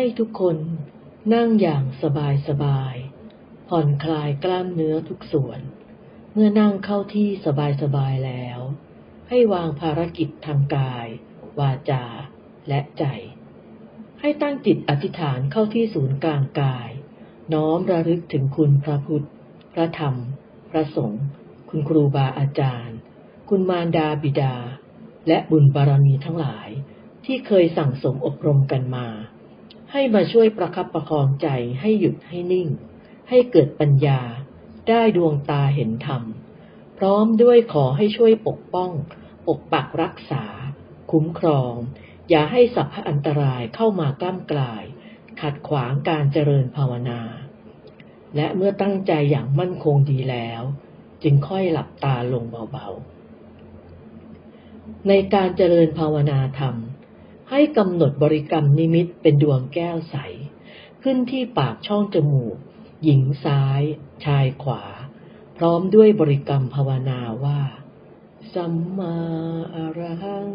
ให้ทุกคนนั่งอย่างสบายสบายๆผ่อนคลายกล้ามเนื้อทุกส่วน เมื่อนั่งเข้าที่สบายสบายๆแล้ว ให้วางภารกิจทางกาย วาจา และใจ ให้ตั้งจิตอธิษฐานเข้าที่ศูนย์กลางกาย น้อมระลึกถึงคุณพระพุทธ พระธรรม พระสงฆ์คุณครูบาอาจารย์ คุณมารดาบิดา และบุญบารมีทั้งหลายที่เคยสั่งสมอบรมกันมา ให้มาช่วยประคับประคองใจให้หยุดให้นิ่ง ให้เกิดปัญญา ได้ดวงตาเห็นธรรม พร้อมด้วยขอให้ช่วยปกป้อง ปกปักรักษา คุ้มครอง อย่าให้สัพพอันตรายเข้ามากล้ำกลาย ขัดขวางการเจริญภาวนา และเมื่อตั้งใจอย่างมั่นคงดีแล้ว จึงค่อยหลับตาลงเบาๆ ในการเจริญภาวนาธรรม ให้กำหนดบริกรรมนิมิตเป็นดวงแก้วใส ขึ้นที่ปากช่องจมูก หญิงซ้าย ชายขวา พร้อมด้วยบริกรรมภาวนาว่า สัมมาอรหัง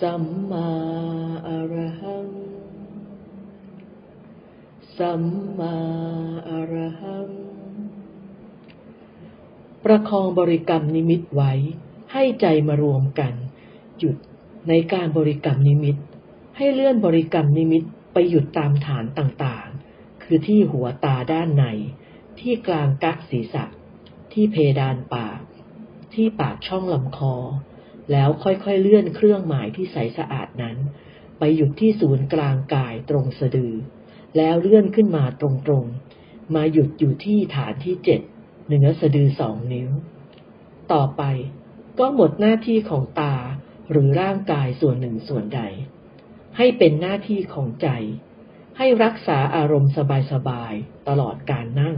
สัมมาอรหัง สัมมาอรหัง ประคองบริกรรมนิมิตไว้ให้ใจมารวมกัน หยุดในการบริกรรมนิมิต ให้เลื่อนบริกรรมนิมิตไปหยุดตามฐานต่างๆ คือที่หัวตาด้านใน ที่กลางกักศีรษะ ที่เพดานปาก ที่ปากช่องลำคอ แล้วค่อยๆเลื่อนเครื่องหมายที่ใสสะอาดนั้น ไปหยุดที่ศูนย์กลางกายตรงสะดือ แล้วเลื่อนขึ้นมาตรงๆ มาหยุดอยู่ที่ฐานที่เจ็ดเหนือสะดือสองนิ้ว ต่อไปก็หมดหน้าที่ของตา หรือร่างกายส่วนหนึ่งส่วนใด ให้เป็นหน้าที่ของใจ ให้รักษาอารมณ์สบายๆตลอดการนั่ง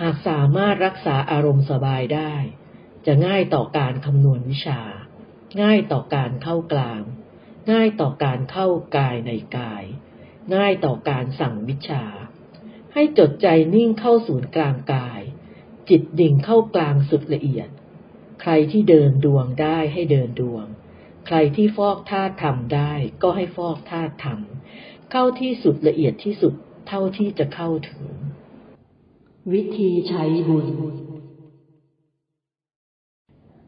หากสามารถรักษาอารมณ์สบายได้ จะง่ายต่อการคำนวณวิชา ง่ายต่อการเข้ากลาง ง่ายต่อการเข้ากายในกาย ง่ายต่อการสั่งวิชา ให้จดใจนิ่งเข้าศูนย์กลางกาย จิตดิ่งเข้ากลางสุดละเอียด ใครที่เดินดวงได้ให้เดินดวง ใครที่ฟอกธาตุธรรมได้ก็ให้ฟอกธาตุธรรม เข้าที่สุดละเอียดที่สุดเท่าที่จะเข้าถึง วิธีใช้บุญ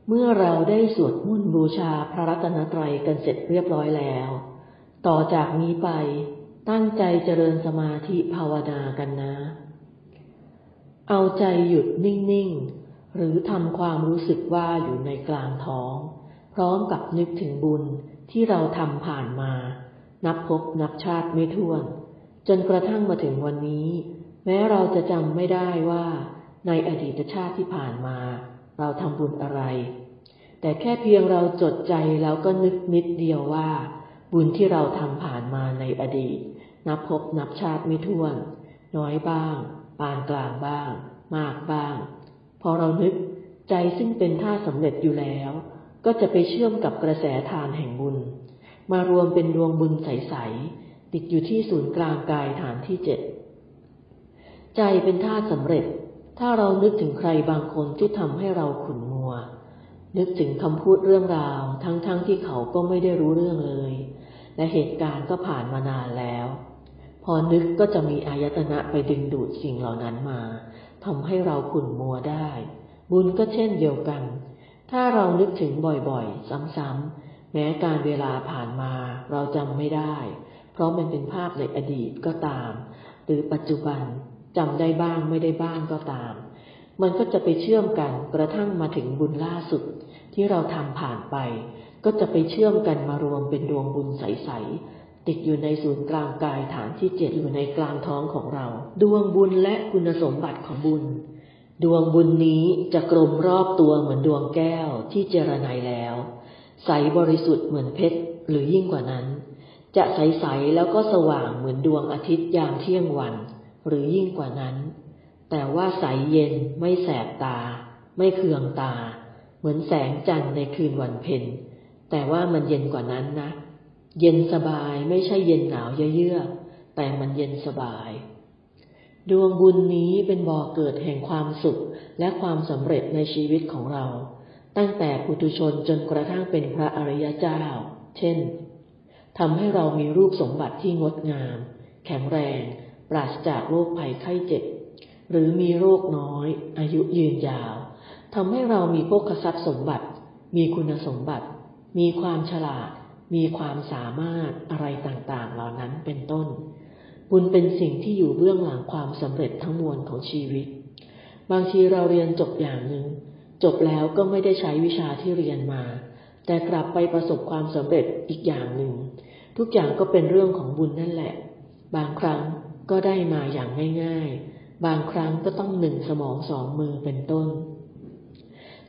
เมื่อเราได้สวดมนต์บูชาพระรัตนตรัยกันเสร็จเรียบร้อยแล้ว ต่อจากนี้ไปตั้งใจเจริญสมาธิภาวนากันนะ เอาใจหยุดนิ่ง ๆ หรือทำความรู้สึกว่าอยู่ในกลางท้อง พร้อมกับนึกถึงบุญที่เราทำผ่านมา นับพบนับชาติไม่ถ้วน จนกระทั่งมาถึงวันนี้ แม้เราจะจำไม่ได้ว่าในอดีตชาติที่ผ่านมา เราทำบุญอะไร แต่แค่เพียงเราจดใจแล้วก็นึกนิดเดียวว่า บุญที่เราทำผ่านมาในอดีต นับพบนับชาติไม่ถ้วน น้อยบ้าง ปานกลางบ้าง มากบ้าง พอเรานึกใจซึ่งเป็นท่าสำเร็จอยู่แล้ว ก็จะไปเชื่อมกับกระแสทานแห่งบุญ มารวมเป็นดวงบุญใส ๆ ติดอยู่ที่ศูนย์กลางกายฐานที่เจ็ดใจเป็นท่าสำเร็จ ถ้าเรานึกถึงใครบางคนที่ทำให้เราขุ่นมัว นึกถึงคำพูดเรื่องราว ทั้งๆทที่เขาก็ไม่ได้รู้เรื่องเลย และเหตุการณ์ก็ผ่านมานานแล้ว พอนึกก็จะมีอายตนะไปดึงดูดสิ่งเหล่านั้นมา ทำให้เราขุ่นมัวได้ บุญก็เช่นเดียวกัน ถ้าเรานึกถึงบ่อยๆ ซ้ำๆ แม้การเวลาผ่านมาเราจำไม่ได้ เพราะมันเป็นภาพในอดีตก็ตาม หรือปัจจุบันจำได้บ้างไม่ได้บ้างก็ตาม มันก็จะไปเชื่อมกันกระทั่งมาถึงบุญล่าสุด ที่เราทำผ่านไป ก็จะไปเชื่อมกันมารวมเป็นดวงบุญใสๆ ติดอยู่ในศูนย์กลางกายฐานที่เจ็ดอยู่ในกลางท้องของเรา ดวงบุญและคุณสมบัติของบุญ ดวงบุญนี้จะกลมรอบตัวเหมือนดวงแก้วที่เจรไนแล้ว ใสบริสุทธิ์เหมือนเพชรหรือยิ่งกว่านั้น จะใสๆแล้วก็สว่างเหมือนดวงอาทิตย์ยามเที่ยงวัน หรือยิ่งกว่านั้น แต่ว่าใสเย็นไม่แสบตา ไม่เคืองตา เหมือนแสงจันทร์ในคืนวันเพ็ญแต่ว่ามันเย็นกว่านั้นนะ เย็นสบายไม่ใช่เย็นหนาวเยือกแต่มันเย็นสบาย ดวงบุญนี้เป็นบ่อเกิดแห่งความสุขและความสำเร็จในชีวิตของเรา ตั้งแต่ปุถุชนจนกระทั่งเป็นพระอริยเจ้า เช่นทำให้เรามีรูปสมบัติที่งดงาม แข็งแรง ปราศจากโรคภัยไข้เจ็บ หรือมีโรคน้อย อายุยืนยาวทำให้เรามีโภคทรัพย์สมบัติ มีคุณสมบัติ มีความฉลาด มีความสามารถอะไรต่างๆ เหล่านั้นเป็นต้น บุญเป็นสิ่งที่อยู่เบื้องหลังความสำเร็จทั้งมวลของชีวิต บางทีเราเรียนจบอย่างหนึ่ง จบแล้วก็ไม่ได้ใช้วิชาที่เรียนมา แต่กลับไปประสบความสำเร็จอีกอย่างหนึ่ง ทุกอย่างก็เป็นเรื่องของบุญนั่นแหละ บางครั้งก็ได้มาอย่างง่ายๆ บางครั้งก็ต้องหนึ่งสมองสองมือเป็นต้น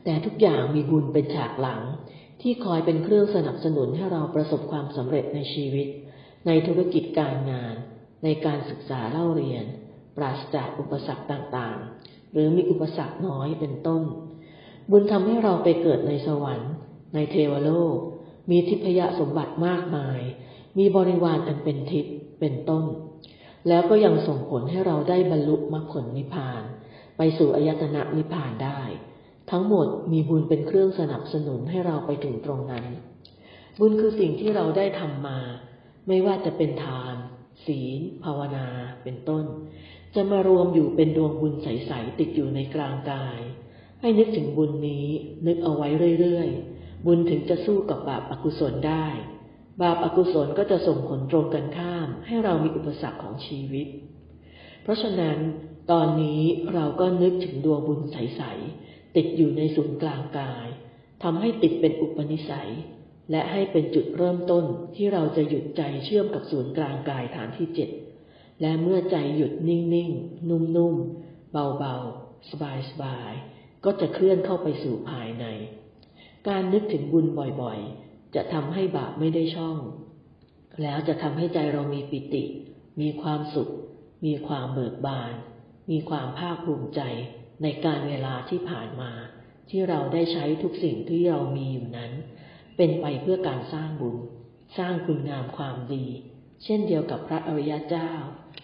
แต่ทุกอย่างมีบุญเป็นฉากหลัง ที่คอยเป็นเครื่องสนับสนุนให้เราประสบความสำเร็จในชีวิต ในธุรกิจการงาน ในการศึกษาเล่าเรียน ปราศจากอุปสรรคต่างๆ หรือมีอุปสรรคน้อยเป็นต้น บุญทำให้เราไปเกิดในสวรรค์ ในเทวโลก มีทิพยสมบัติมากมาย มีบริวารอันเป็นทิพย์เป็นต้น แล้วก็ยังส่งผลให้เราได้บรรลุมรรคผลนิพพาน ไปสู่อายตนะนิพพานได้ ทั้งหมดมีบุญเป็นเครื่องสนับสนุนให้เราไปถึงตรงนั้น บุญคือสิ่งที่เราได้ทำมา ไม่ว่าจะเป็นทาน ศีล ภาวนา เป็นต้น จะมารวมอยู่เป็นดวงบุญใส ๆ ติดอยู่ในกลางกาย ให้นึกถึงบุญนี้นึกเอาไว้เรื่อย ๆ บุญถึงจะสู้กับบาปอกุศลได้ บาปอากุศลก็จะส่งผลตรงกันข้าม ให้เรามีอุปสรรคของชีวิต เพราะฉะนั้น ตอนนี้เราก็นึกถึงดวงบุญใส ๆ ติดอยู่ในศูนย์กลางกายทำให้ติดเป็นอุปนิสัย และให้เป็นจุดเริ่มต้นที่เราจะหยุดใจเชื่อมกับศูนย์กลางกายฐานที่เจ็ดและเมื่อใจหยุดนิ่งๆ นุ่มๆ เบาๆ สบายๆ ก็จะเคลื่อนเข้าไปสู่ภายใน การนึกถึงบุญบ่อยๆ จะทำให้บาปไม่ได้ช่อง แล้วจะทำให้ใจเรามีปิติ มีความสุข มีความเบิกบาน มีความภาคภูมิใจ ในการเวลาที่ผ่านมา ที่เราได้ใช้ทุกสิ่งที่เรามีอยู่นั้น เป็นไปเพื่อการสร้างบุญ สร้างคุณงามความดี เช่นเดียวกับพระอริยเจ้า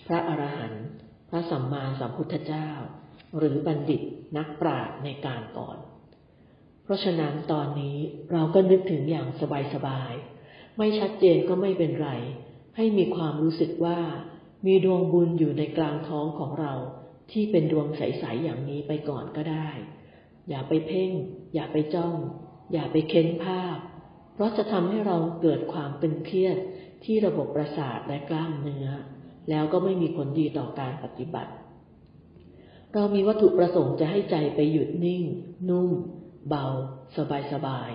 พระอรหันต์พระสัมมาสัมพุทธเจ้า หรือบัณฑิตนักปราชญ์ในการก่อน เพราะฉะนั้นตอนนี้เราก็นึกถึงอย่างสบายๆไม่ชัดเจนก็ไม่เป็นไร ให้มีความรู้สึกว่ามีดวงบุญอยู่ในกลางท้องของเรา ที่เป็นดวงใสๆอย่างนี้ไปก่อนก็ได้ อย่าไปเพ่ง อย่าไปจ้อง อย่าไปเค้นภาพ เพราะจะทำให้เราเกิดความตึงเครียดที่ระบบประสาทและกล้ามเนื้อ แล้วก็ไม่มีผลดีต่อการปฏิบัติ เรามีวัตถุประสงค์จะให้ใจไปหยุดนิ่ง นุ่ม เบา สบายสบาย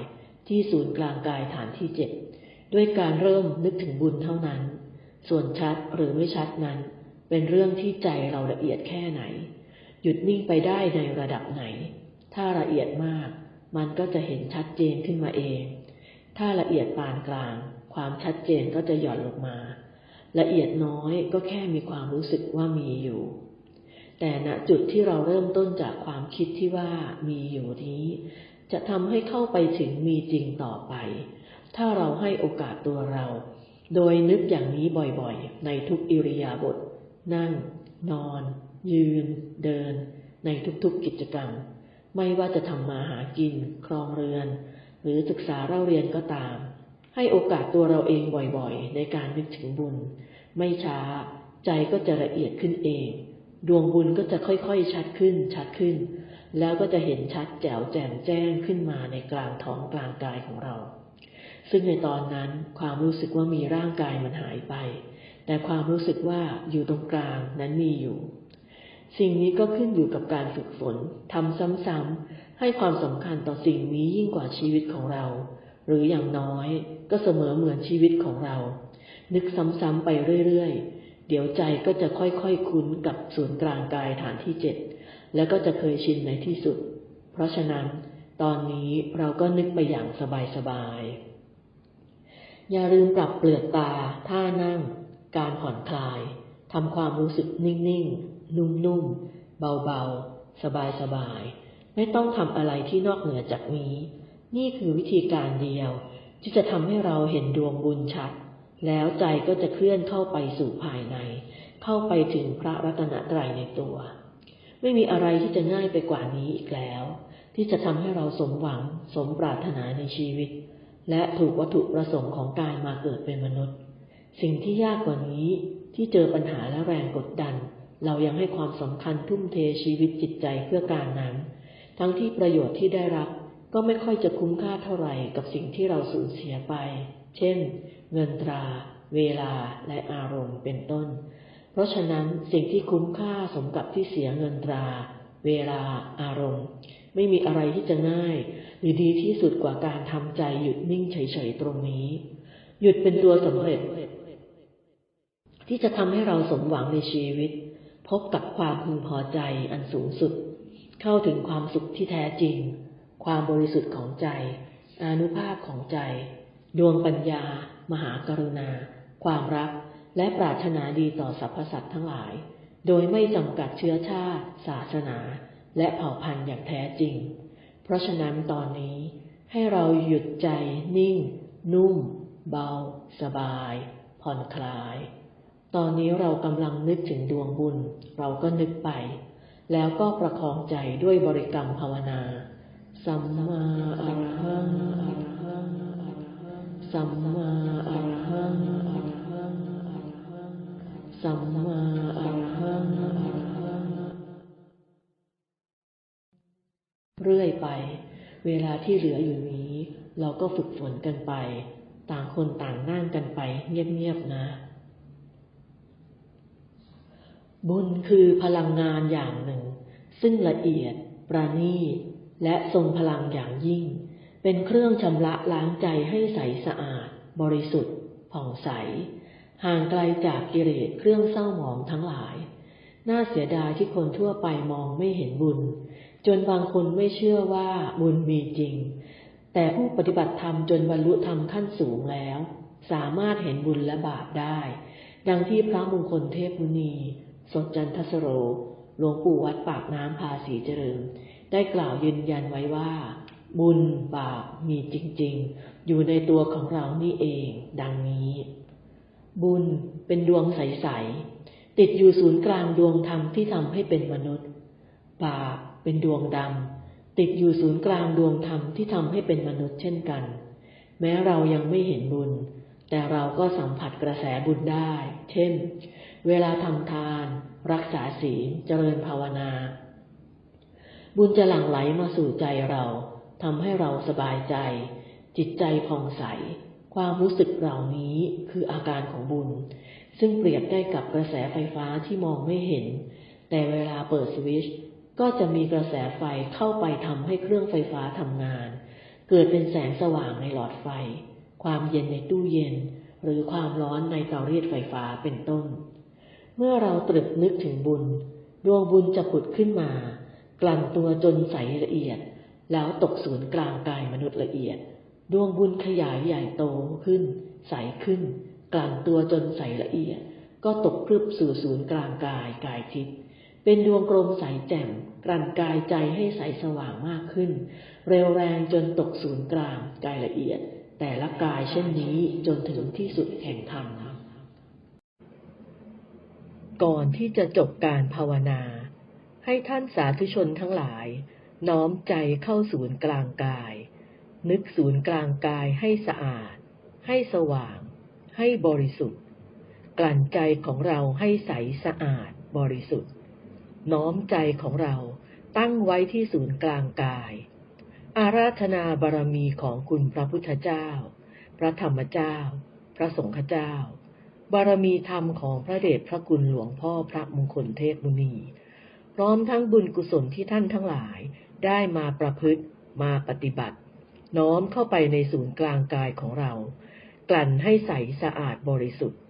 ที่ศูนย์กลางกายฐานที่เจ็ดด้วยการเริ่มนึกถึงบุญเท่านั้น ส่วนชัดหรือไม่ชัดนั้น เป็นเรื่องที่ใจเราละเอียดแค่ไหน หยุดนิ่งไปได้ในระดับไหน ถ้าละเอียดมาก มันก็จะเห็นชัดเจนขึ้นมาเอง ถ้าละเอียดปานกลาง ความชัดเจนก็จะหย่อนลงมา ละเอียดน้อยก็แค่มีความรู้สึกว่ามีอยู่ แต่ณจุดที่เราเริ่มต้นจากความคิดที่ว่ามีอยู่นี้ จะทำให้เข้าไปถึงมีจริงต่อไป ถ้าเราให้โอกาสตัวเรา โดยนึกอย่างนี้บ่อยๆ ในทุกอิริยาบถ นั่ง นอน ยืน เดิน ในทุกๆกิจกรรม ไม่ว่าจะทำมาหากิน ครองเรือน หรือศึกษาเล่าเรียนก็ตาม ให้โอกาสตัวเราเองบ่อยๆ ในการนึกถึงบุญ ไม่ช้า ใจก็จะละเอียดขึ้นเอง ดวงบุญก็จะค่อยๆ ชัดขึ้น ชัดขึ้น แล้วก็จะเห็นชัดแจ๋วแจ่มแจ้งขึ้นมาในกลางท้องกลางกายของเรา ซึ่งในตอนนั้นความรู้สึกว่ามีร่างกายมันหายไป แต่ความรู้สึกว่าอยู่ตรงกลางนั้นมีอยู่ สิ่งนี้ก็ขึ้นอยู่กับการฝึกฝนทำซ้ำๆให้ความสำคัญต่อสิ่งนี้ยิ่งกว่าชีวิตของเรา หรืออย่างน้อยก็เสมอเหมือนชีวิตของเรา นึกซ้ำๆไปเรื่อยๆ เดี๋ยวใจก็จะค่อยๆคุ้นกับส่วนกลางกายฐานที่เจ็ดแล้วก็จะเคยชินในที่สุด เพราะฉะนั้น ตอนนี้เราก็นึกไปอย่างสบายๆอย่าลืมปรับเปลือกตาท่านั่ง การผ่อนคลายทำความรู้สึกนิ่งๆ นุ่มๆ เบาๆ สบายๆ ไม่ต้องทำอะไรที่นอกเหนือจากนี้ นี่คือวิธีการเดียว ที่จะทำให้เราเห็นดวงบุญชัด แล้วใจก็จะเคลื่อนเข้าไปสู่ภายใน เข้าไปถึงพระรัตนตรัยในตัว ไม่มีอะไรที่จะง่ายไปกว่านี้อีกแล้ว ที่จะทำให้เราสมหวัง สมปรารถนาในชีวิต และถูกวัตถุประสงค์ของการมาเกิดเป็นมนุษย์ สิ่งที่ยากกว่านี้ที่เจอปัญหาและแรงกดดัน เรายังให้ความสำคัญทุ่มเทชีวิตจิตใจเพื่อการนั้น ทั้งที่ประโยชน์ที่ได้รับก็ไม่ค่อยจะคุ้มค่าเท่าไหร่กับสิ่งที่เราสูญเสียไป เช่น เงินตรา เวลา และอารมณ์ เป็นต้น เพราะฉะนั้นสิ่งที่คุ้มค่าสมกับที่เสียเงินตรา เวลา อารมณ์ ไม่มีอะไรที่จะง่าย หรือดีที่สุดกว่าการทำใจหยุดนิ่งเฉยๆตรงนี้ หยุดเป็นตัวสำเร็จ ที่จะทำให้เราสมหวังในชีวิต พบกับความพึงพอใจอันสูงสุด เข้าถึงความสุขที่แท้จริง ความบริสุทธิ์ของใจ อนุภาพของใจ ดวงปัญญา มหากรุณา ความรัก และปรารถนาดีต่อสรรพสัตว์ทั้งหลาย โดยไม่จำกัดเชื้อชาติ ศาสนา และเผ่าพันธุ์อย่างแท้จริง เพราะฉะนั้นตอนนี้ให้เราหยุดใจนิ่ง นุ่ม เบา สบาย ผ่อนคลาย ตอนนี้เรากำลังนึกถึงดวงบุญ เราก็นึกไป แล้วก็ประคองใจด้วยบริกรรมภาวนาสัมมาอรหังอรหังอรหังสัมมาอรหังอรหังอรหังสัมมารหังอรหังเรื่อยไป เวลาที่เหลืออยู่นี้ เราก็ฝึกฝนกันไป ต่างคนต่างนั่งกันไปเงียบๆนะ บุญคือพลังงานอย่างหนึ่ง ซึ่งละเอียด ประณีตและทรงพลังอย่างยิ่ง เป็นเครื่องชำระล้างใจให้ใสสะอาด บริสุทธิ์ ผ่องใส ห่างไกลจากกิเลสเครื่องเศร้าหมองทั้งหลาย น่าเสียดายที่คนทั่วไปมองไม่เห็นบุญ จนบางคนไม่เชื่อว่าบุญมีจริง แต่ผู้ปฏิบัติธรรมจนบรรลุธรรมขั้นสูงแล้ว สามารถเห็นบุญและบาปได้ ดังที่พระมงคลเทพมุนี สดจันทสโร หลวงปู่วัดปากน้ำภาษีเจริญ ได้กล่าวยืนยันไว้ว่า บุญบาปมีจริง ๆ อยู่ในตัวของเรานี่เอง ดังนี้ บุญเป็นดวงใส ๆ ติดอยู่ศูนย์กลางดวงธรรมที่ทำให้เป็นมนุษย์ บาปเป็นดวงดำติดอยู่ศูนย์กลางดวงธรรมที่ทำให้เป็นมนุษย์เช่นกัน แม้เรายังไม่เห็นบุญ แต่เราก็สัมผัสกระแสบุญได้ เช่น เวลาทำทาน รักษาศีลเจริญภาวนา บุญจะหลั่งไหลมาสู่ใจเราทำให้เราสบายใจ จิตใจผ่องใส ความรู้สึกเหล่านี้คืออาการของบุญ ซึ่งเปรียบได้กับกระแสไฟฟ้าที่มองไม่เห็น แต่เวลาเปิดสวิตช์ก็จะมีกระแสไฟเข้าไปทำให้เครื่องไฟฟ้าทำงาน เกิดเป็นแสงสว่างในหลอดไฟ ความเย็นในตู้เย็น หรือความร้อนในเตารีดไฟฟ้าเป็นต้น เมื่อเราตรึกนึกถึงบุญ ดวงบุญจะผุดขึ้นมา กลั่นตัวจนใสละเอียด แล้วตกศูนย์กลางกายมนุษย์ละเอียด ดวงบุญขยายใหญ่โตขึ้น ใสขึ้น กลั่นตัวจนใสละเอียด ก็ตกพรึบสู่ศูนย์กลางกายกายทิพย์เป็นดวงกลมใสแจ่มกลั่นกายใจให้ใสสว่างมากขึ้น เร็วแรงจนตกศูนย์กลางกายละเอียด แต่ละกายเช่นนี้จนถึงที่สุดแห่งธรรม ก่อนที่จะจบการภาวนา ให้ท่านสาธุชนทั้งหลาย น้อมใจเข้าศูนย์กลางกาย นึกศูนย์กลางกายให้สะอาด ให้สว่าง ให้บริสุทธิ์ กลั่นใจของเราให้ใสสะอาดบริสุทธิ์ น้อมใจของเราตั้งไว้ที่ศูนย์กลางกาย อาราธนาบารมีของคุณพระพุทธเจ้า พระธรรมเจ้า พระสงฆ์เจ้า บารมีธรรมของพระเดชพระคุณหลวงพ่อพระมงคลเทพมุนี พร้อมทั้งบุญกุศลที่ท่านทั้งหลายได้มาประพฤติมาปฏิบัติ น้อมเข้าไปในศูนย์กลางกายของเรา กลั่นให้ใสสะอาดบริสุทธิ์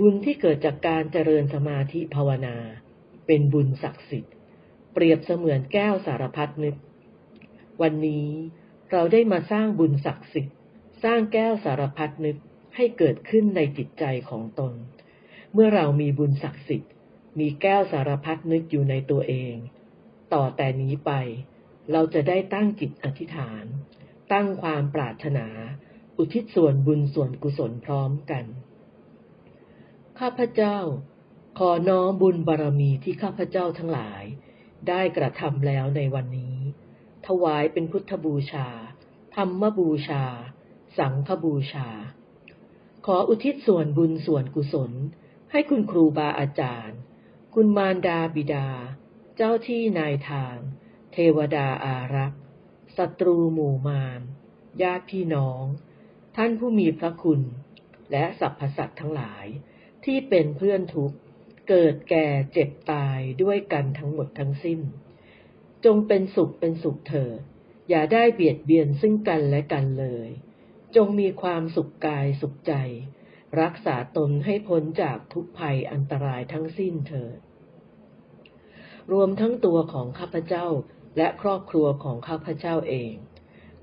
บุญที่เกิดจากการเจริญสมาธิภาวนา เป็นบุญศักดิ์สิทธิ์ เปรียบเสมือนแก้วสารพัดนึก วันนี้เราได้มาสร้างบุญศักดิ์สิทธิ์ สร้างแก้วสารพัดนึก ให้เกิดขึ้นในจิตใจของตน เมื่อเรามีบุญศักดิ์สิทธิ์ มีแก้วสารพัดนึกอยู่ในตัวเอง ต่อแต่นี้ไป เราจะได้ตั้งจิตอธิษฐาน ตั้งความปรารถนา อุทิศส่วนบุญส่วนกุศลพร้อมกัน ข้าพเจ้า ขอน้อมบุญบารมีที่ข้าพเจ้าทั้งหลาย ได้กระทำแล้วในวันนี้ ถวายเป็นพุทธบูชา ธรรมบูชา สังฆบูชา ขออุทิศส่วนบุญส่วนกุศล ให้คุณครูบาอาจารย์ คุณมารดาบิดา เจ้าที่นายทาง เทวดาอารักษ์ศัตรูหมู่มารญาติพี่น้อง ท่านผู้มีพระคุณ และสรรพสัตว์ทั้งหลาย ที่เป็นเพื่อนทุกข์ เกิดแก่เจ็บตายด้วยกันทั้งหมดทั้งสิ้น จงเป็นสุขเป็นสุขเถิดอย่าได้เบียดเบียนซึ่งกันและกันเลย จงมีความสุขกายสุขใจ รักษาตนให้พ้นจากทุกภัยอันตรายทั้งสิ้นเถิด รวมทั้งตัวของข้าพเจ้าและครอบครัวของข้าพเจ้าเอง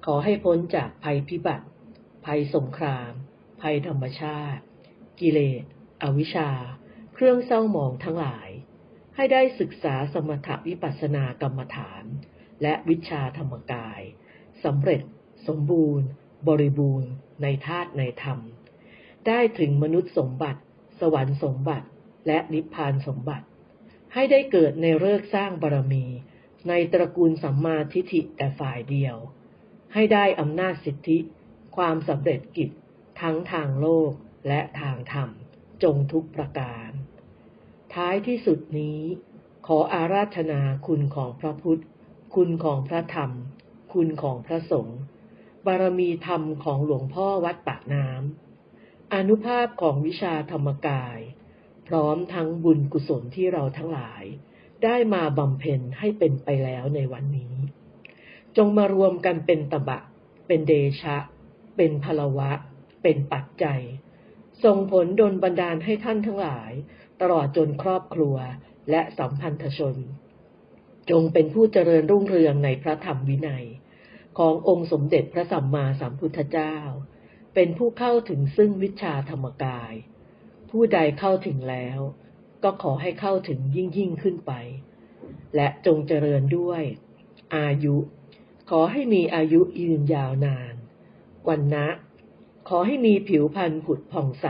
ขอให้พ้นจากภัยพิบัติ ภัยสงคราม ภัยธรรมชาติ กิเลส อวิชชา เครื่องเศร้าหมองทั้งหลาย ให้ได้ศึกษาสมถวิปัสสนากรรมฐาน และวิชาธรรมกายสำเร็จสมบูรณ์ บริบูรณ์ ในธาตุในธรรม ได้ถึงมนุษย์สมบัติ สวรรค์สมบัติ และนิพพานสมบัติ ให้ได้เกิดในเลิกสร้างบารมี ในตระกูลสัมมาทิฏฐิแต่ฝ่ายเดียว ให้ได้อำนาจสิทธิ ความสำเร็จกิจ ทั้งทางโลกและทางธรรม จงทุกประการ ท้ายที่สุดนี้ ขออาราธนาคุณของพระพุทธ คุณของพระธรรม คุณของพระสงฆ์ บารมีธรรมของหลวงพ่อวัดปากน้ำอนุภาพของวิชาธรรมกาย พร้อมทั้งบุญกุศลที่เราทั้งหลาย ได้มาบำเพ็ญให้เป็นไปแล้วในวันนี้ จงมารวมกันเป็นตบะ เป็นเดชะ เป็นพลวะ เป็นปัจจัย ส่งผลดลบันดาลให้ท่านทั้งหลาย ตลอดจนครอบครัวและสัมพันธชน จงเป็นผู้เจริญรุ่งเรืองในพระธรรมวินัย ขององค์สมเด็จพระสัมมาสัมพุทธเจ้า เป็นผู้เข้าถึงซึ่งวิชาธรรมกาย ผู้ใดเข้าถึงแล้ว ก็ขอให้เข้าถึงยิ่งยิ่งขึ้นไป และจงเจริญด้วย อายุ ขอให้มีอายุยืนยาวนาน วันนะขอให้มีผิวพรรณผุดผ่องใส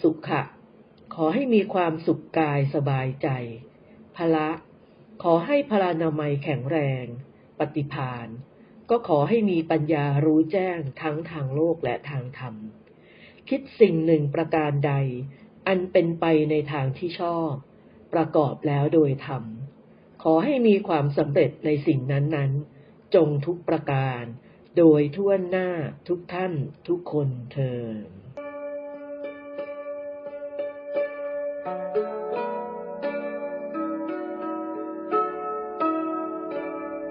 สุขะ ขอให้มีความสุขกายสบายใจ พละ ขอให้พลานามัยแข็งแรง ปฏิพาน ก็ขอให้มีปัญญารู้แจ้งทั้งทางโลกและทางธรรม คิดสิ่งหนึ่งประการใด อันเป็นไปในทางที่ชอบ ประกอบแล้วโดยธรรม ขอให้มีความสำเร็จในสิ่งนั้นๆ จงทุกประการ โดยทั่วหน้าทุกท่านทุกคนเทอ